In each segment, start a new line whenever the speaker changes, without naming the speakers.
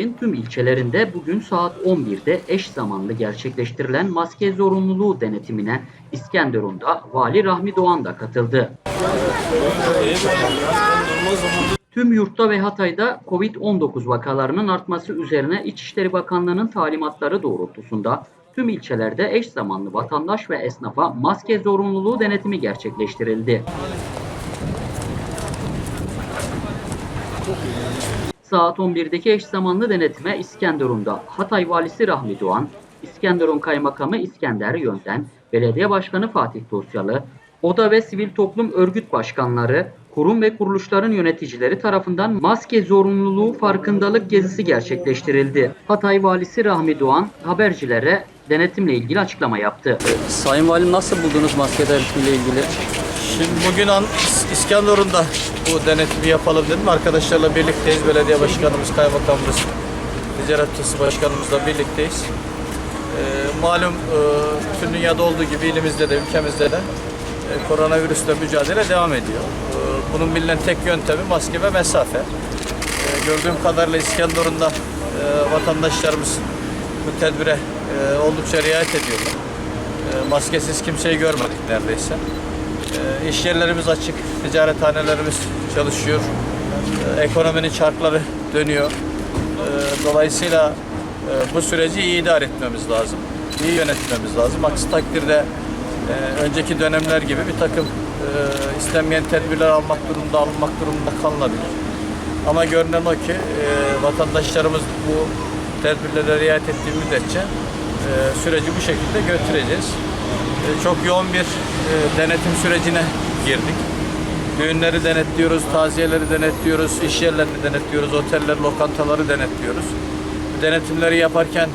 Hatay'ın tüm ilçelerinde bugün saat 11'de eş zamanlı gerçekleştirilen maske zorunluluğu denetimine İskenderun'da Vali Rahmi Doğan da katıldı. Tüm yurtta ve Hatay'da Covid-19 vakalarının artması üzerine İçişleri Bakanlığı'nın talimatları doğrultusunda tüm ilçelerde eş zamanlı vatandaş ve esnafa maske zorunluluğu denetimi gerçekleştirildi. Saat 11'deki eş zamanlı denetime İskenderun'da Hatay Valisi Rahmi Doğan, İskenderun Kaymakamı İskender Yönden, Belediye Başkanı Fatih Dosyalı, Oda ve Sivil Toplum Örgüt Başkanları, kurum ve kuruluşların yöneticileri tarafından maske zorunluluğu farkındalık gezisi gerçekleştirildi. Hatay Valisi Rahmi Doğan habercilere denetimle ilgili açıklama yaptı.
Sayın Valim nasıl buldunuz maske denetimiyle ilgili?
Şimdi bugün an İskenderun'da bu denetimi yapalım dedim. Arkadaşlarla birlikteyiz. Belediye başkanımız, kaymakamımız, ticaret başkanımızla birlikteyiz. Ee, malum e, tüm dünyada olduğu gibi ilimizde de ülkemizde de e, koronavirüsle mücadele devam ediyor. E, bunun bilinen tek yöntemi maske ve mesafe. E, gördüğüm kadarıyla İskenderun'da e, vatandaşlarımız bu tedbire e, oldukça riayet ediyorlar. E, maskesiz kimseyi görmedik neredeyse. E, iş yerlerimiz açık, ticarethanelerimiz çalışıyor. E, ekonominin çarkları dönüyor. E, dolayısıyla e, bu süreci iyi idare etmemiz lazım. iyi yönetmemiz lazım. Aksi takdirde e, önceki dönemler gibi bir takım e, istenmeyen tedbirler almak durumunda, alınmak durumunda kalınabilir. Ama görünen o ki e, vatandaşlarımız bu tedbirlere riayet ettiği müddetçe süreci bu şekilde götüreceğiz. E, çok yoğun bir e, denetim sürecine girdik. Düğünleri denetliyoruz, taziyeleri denetliyoruz, iş yerlerini denetliyoruz, oteller, lokantaları denetliyoruz. Denetimleri yaparken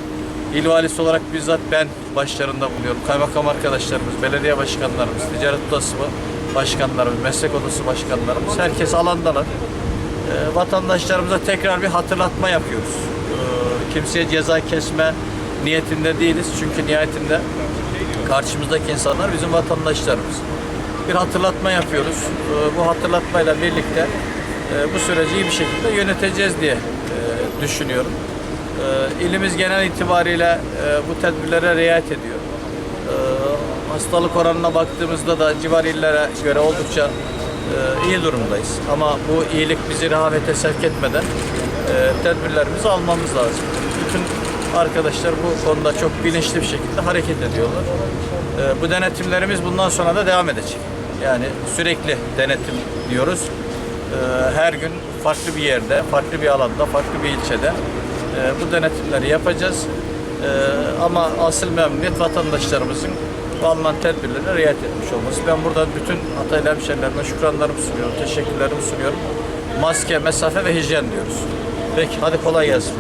il valisi olarak bizzat ben başlarında bulunuyorum. Kaymakam arkadaşlarımız, belediye başkanlarımız, ticaret odası başkanlarımız, meslek odası başkanlarımız, herkes alandalar. E, vatandaşlarımıza tekrar bir hatırlatma yapıyoruz. Kimseye ceza kesme niyetinde değiliz. Çünkü nihayetinde karşımızdaki insanlar bizim vatandaşlarımız. Bir hatırlatma yapıyoruz. E, bu hatırlatmayla birlikte e, bu süreci iyi bir şekilde yöneteceğiz diye e, düşünüyorum. E, ilimiz genel itibariyle bu tedbirlere riayet ediyor. Hastalık oranına baktığımızda da civar illere göre oldukça iyi durumdayız. Ama bu iyilik bizi rehavete sevk etmeden tedbirlerimizi almamız lazım. Bütün arkadaşlar bu konuda çok bilinçli bir şekilde hareket ediyorlar. E, bu denetimlerimiz bundan sonra da devam edecek. Yani sürekli denetim diyoruz. E, her gün farklı bir yerde, farklı bir alanda, farklı bir ilçede e, bu denetimleri yapacağız. E, ama asıl memnuniyet vatandaşlarımızın bu alınan tedbirlere riayet etmiş olması. Ben buradan bütün Hataylı hemşehrilerime şükranlarımı sunuyorum, teşekkürlerimi sunuyorum. Maske, mesafe ve hijyen diyoruz. Peki hadi kolay gelsin.